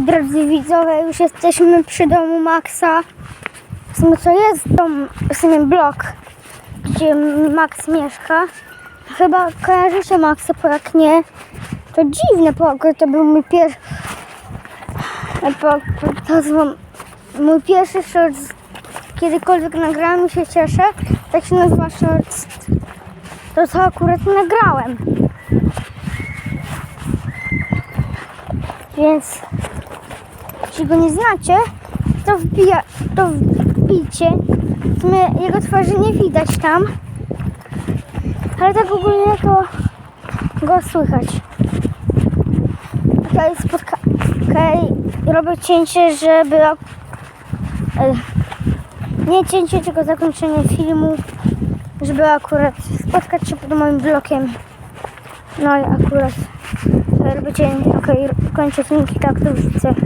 Drodzy widzowie, już jesteśmy przy domu Maxa. W sumie to jest dom, w sumie blok, gdzie Max mieszka. Chyba kojarzycie Maxa, bo jak nie, to dziwne, akurat to był mój pierwszy... Bo, to był mój pierwszy short, kiedykolwiek nagrałem i się cieszę. Tak się nazywa short. To co akurat nagrałem. Więc jeśli go nie znacie, to, wbija, to wbijcie. W sumie jego twarzy nie widać tam. Ale tak ogólnie to go słychać. Tutaj spotka... Okej, robię cięcie, żeby... e, Nie cięcie, tylko zakończenie filmu, żeby akurat spotkać się pod moim blokiem. No i akurat robię cięcie. Okej, kończę filmik i tak to widzę.